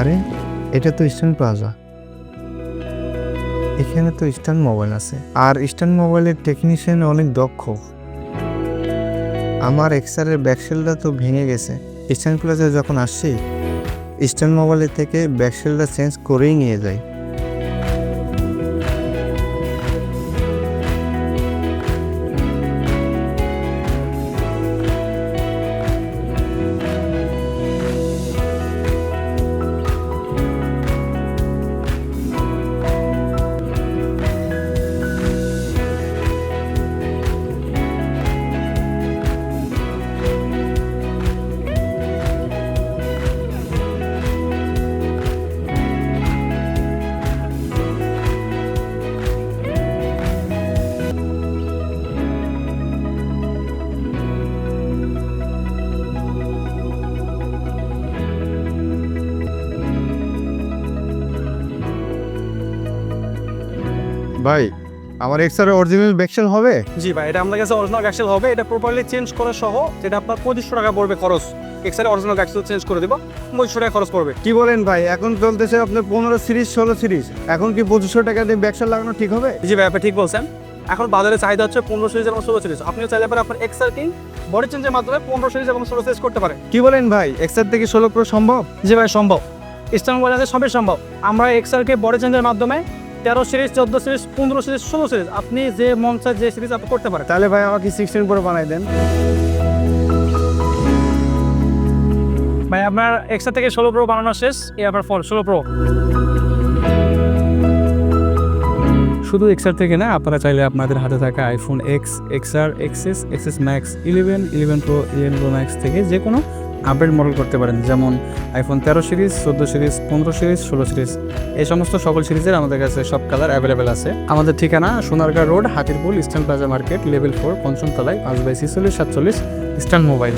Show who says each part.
Speaker 1: আরে, এটা তো ইস্টার্ন প্লাজা এখানে তো ইস্টার্ন মোবাইল আছে। আর ইস্টার্ন মোবাইলের টেকনিশিয়ান অনেক দক্ষ। আমার এক্সারের ব্যাকসেলটা তো ভেঙে গেছে। ইস্টার্ন প্লাজা যখন আসছি ইস্টার্ন মোবাইলের থেকে ব্যাকসেলটা চেঞ্জ করেই নিয়ে যাই ভাই আমার এক্সারের অরিজিনাল ব্যাকসেল হবে?
Speaker 2: জি ভাই এটা আমাদের কাছে অরিজিনাল গ্যাক্সেল হবে। এটা প্রপারলি চেঞ্জ করা সহ যেটা আপনার পঁচিশশো টাকা পড়বে খরচ। এক্সারে অরিজিনাল গ্যাক্সেল চেঞ্জ করে দেবো পঁচিশশো টাকা খরচ পড়বে।
Speaker 1: কি বলেন ভাই এখন চলতেছে আপনার পনেরো সিরিজ ষোলো সিরিজ। এখন কি পঁচিশশো টাকা দিয়ে ব্যাকসেল লাগানো ঠিক হবে?
Speaker 2: জি ভাই আপনি ঠিক বলছেন। এখন বাজারে চাহিদা হচ্ছে পনেরো সিরিজ এবং ষোলো সিরিজ। আপনিও চাইলে পরে আপনার এক্সার কিং বডি চেঞ্জের মাধ্যমে পনেরো সিরিজ এবং ষোলো সিরিজ করতে পারে
Speaker 1: কি বলেন ভাই এক্সার থেকে ষোলো প্রো সম্ভব?
Speaker 2: জি ভাই সম্ভব। ইস্টার্ন বাজারে সবই সম্ভব। আমরা এক্সারকে বডি চেঞ্জের মাধ্যমে তেরো সিরিজ চোদ্দ সিরিজ পনেরো সিরিজ ষোলো সিরিজ। আপনি যে মন চায় যে সিরিজ আপনি করতে পারেন।
Speaker 1: তাহলে ভাই আমাকে সিক্সটিন প্রো বানাই দেন।
Speaker 2: ভাই আপনার এক্সার থেকে ষোলো প্রো বানানো শেষ এ আপনার ফোন ষোলো প্রো শুধু এক্সার থেকে না আপনারা চাইলে আপনাদের হাতে থাকা iPhone X XR XS XS Max eleven eleven Pro eleven Pro Max থেকে যে কোনো আপডেট মডেল করতে পারেন, যেমন আইফোন তেরো সিরিজ চোদ্দ সিরিজ পনেরো সিরিজ ষোলো সিরিজ এই সমস্ত সকল সিরিজের আমাদের কাছে সব কালার অ্যাভেলেবেল আছে। আমাদের ঠিকানা Sonargaon road, Hatirpool, Eastern Plaza market level four পঞ্চম তলায়, পাঁচ বাই ছিচল্লিশ, সাতচল্লিশ, ইস্টার্ন মোবাইল।